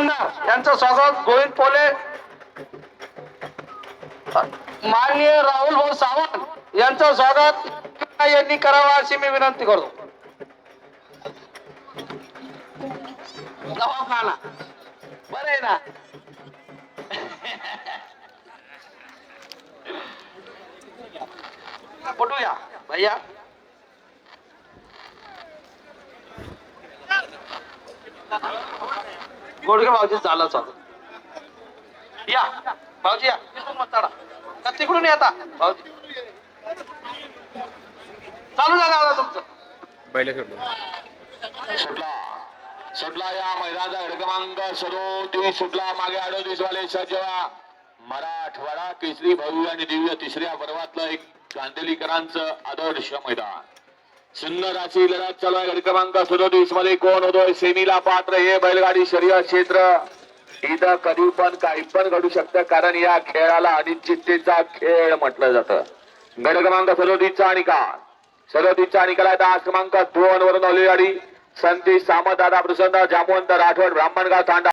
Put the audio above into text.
आमदार यांचं स्वागत गोविंद पोले माननीय राहुल भाऊ सावंत यांचं स्वागत यांनी करावं अशी मी विनंती करतो. दवाखाना. बरं आहे ना? पटूया भैया. गोडके भाऊजी झालं चालू. या भाऊजी या. तिथून मग चढा. का तिकडून या आता भाऊजी. चालू झालं आता तुमचं. पहिले सोडलं सुटला. सुटला या मैदानाचा क्रमांक सदोतीस सुटला मागे अडोतीस वाले सज्जवा. मराठवाडा केसरी भव्य आणि दिव्य तिसऱ्या पर्वातलं एक कांदेलीकरांचं आदर्श मैदान. सुंदर लढत चालू आहे. गड क्रमांक सदोतीसमध्ये कोण होतोय? सेमीला पात्र हे बैलगाडी शरीर क्षेत्र. इथं कधी पण काही पण घडू शकतं. कारण या खेळाला अनिश्चिततेचा खेळ म्हटलं जातं. गड क्रमांक सदोतीसचा निकाल. सदोतीसचा निकाल आहे. दास क्रमांक दोन वरून आलेली गाडी. संदेश सामंत दादा प्रसन्न जामवंत राठोड ब्राह्मणगाव तांडा